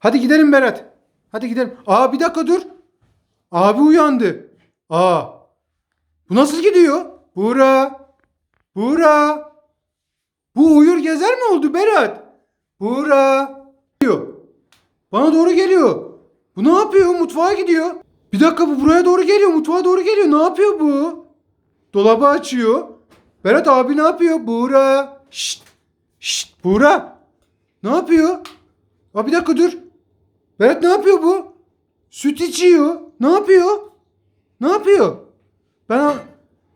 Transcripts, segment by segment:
Hadi gidelim Berat. Hadi gidelim. Aa bir dakika dur. Abi uyandı. Aa. Bu nasıl gidiyor? Buğra. Buğra. Bu uyur gezer mi oldu Berat? Buğra. Geliyor. Bana doğru geliyor. Bu ne yapıyor? Mutfağa gidiyor. Bir dakika bu buraya doğru geliyor. Mutfağa doğru geliyor. Ne yapıyor bu? Dolabı açıyor. Berat abi ne yapıyor? Buğra. Şşt. Şşt. Buğra. Ne yapıyor? Aa bir dakika dur. Berat ne yapıyor bu? Süt içiyor. Ne yapıyor? Ne yapıyor? Ben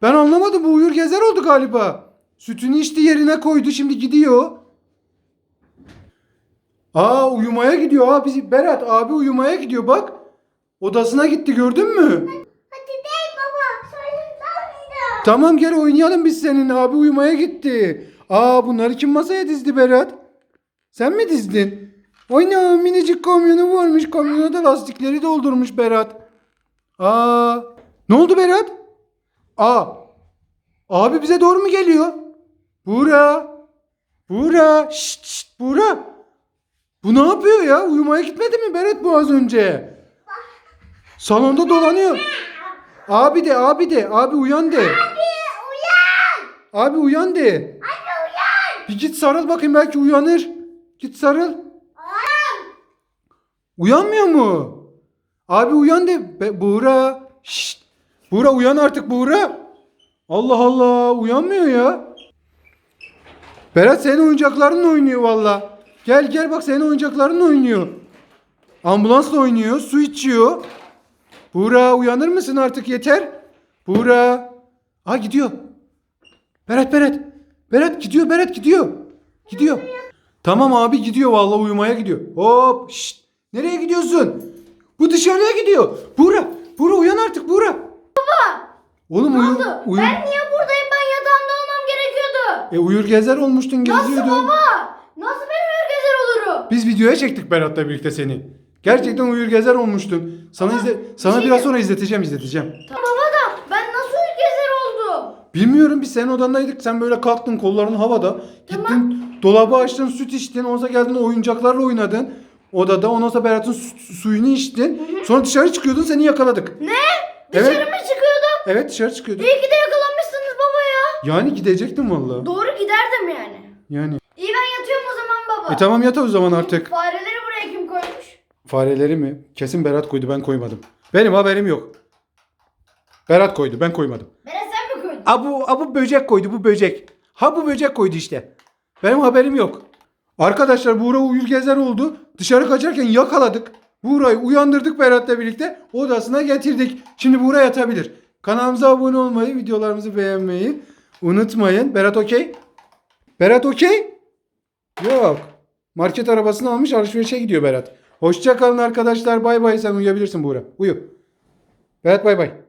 ben anlamadım. Bu uyur gezer oldu galiba. Sütünü içti yerine koydu. Şimdi gidiyor. Aa uyumaya gidiyor. Aa bizi Berat abi uyumaya gidiyor bak. Odasına gitti gördün mü? Hadi değil baba. Mıydı? Tamam gel oynayalım biz senin. Abi uyumaya gitti. Aa bunları kim masaya dizdi Berat? Sen mi dizdin? Oyna minicik kamyonu varmış. Kamyona da lastikleri doldurmuş Berat. Aa ne oldu Berat? Aa abi bize doğru mu geliyor? Buğra. Buğra. Şşt şşt Buğra. Bu ne yapıyor ya? Uyumaya gitmedi mi Berat bu az önce? Salonda dolanıyor. Abi de abi de abi uyan de. Abi uyan. Abi uyan de. Hadi uyan. Bir git sarıl bakayım belki uyanır. Git sarıl. Uyan. Uyanmıyor mu? Abi uyan de. Be, Buğra. Şşt. Buğra uyan artık Buğra. Allah Allah uyanmıyor ya. Berat senin oyuncaklarınla oynuyor valla. Gel gel bak senin oyuncaklarınla oynuyor. Ambulansla oynuyor. Su içiyor. Buğra uyanır mısın artık yeter. Buğra. Ha gidiyor. Berat Berat. Berat gidiyor Berat gidiyor. Gidiyor. Tamam abi gidiyor vallahi uyumaya gidiyor. Hop şşt. Nereye gidiyorsun? Bu dışarıya gidiyor. Buğra. Buğra uyan artık Buğra. Baba. Oğlum uyu, Oldu. uyu. Ben niye buradayım? Ben yatağımda olmam gerekiyordu. E uyur gezer olmuştun Nasıl geziyordun. baba? Nasıl ben uyur gezer olurum? Biz videoya çektik Berat'la birlikte seni. Gerçekten uyur gezer olmuştun. Sana izle, sana şey biraz sonra izleteceğim izleteceğim. Baba da ben nasıl uyur gezer oldum? Bilmiyorum biz senin odandaydık. Sen böyle kalktın kolların havada. Gittin dolabı açtın süt içtin. Sonra geldin oyuncaklarla oynadın. Odada ondan sonra Berat'ın su- suyunu içtin. Sonra dışarı çıkıyordun seni yakaladık. Ne? Evet. Dışarı mı çıkıyordum? Evet dışarı çıkıyordun. İyi ki de yakalanmışsınız baba ya. Yani gidecektin valla. Doğru giderdim yani. Yani. İyi ben yatıyorum o zaman baba. E tamam yat o zaman artık. Fareleri buraya kim koymuş? Fareleri mi? Kesin Berat koydu ben koymadım. Benim haberim yok. Berat koydu ben koymadım. Berat sen mi koydun? A bu, a bu böcek koydu bu böcek. Ha bu böcek koydu işte. Benim haberim yok. Arkadaşlar Buğra uyur gezer oldu. Dışarı kaçarken yakaladık. Buğra'yı uyandırdık Berat'la birlikte. Odasına getirdik. Şimdi Buğra yatabilir. Kanalımıza abone olmayı, videolarımızı beğenmeyi unutmayın. Berat okey? Berat okey? Yok. Market arabasını almış alışverişe gidiyor Berat. Hoşça kalın arkadaşlar. Bay bay. Sen uyuyabilirsin Buğra. Uyu. Berat bay bay.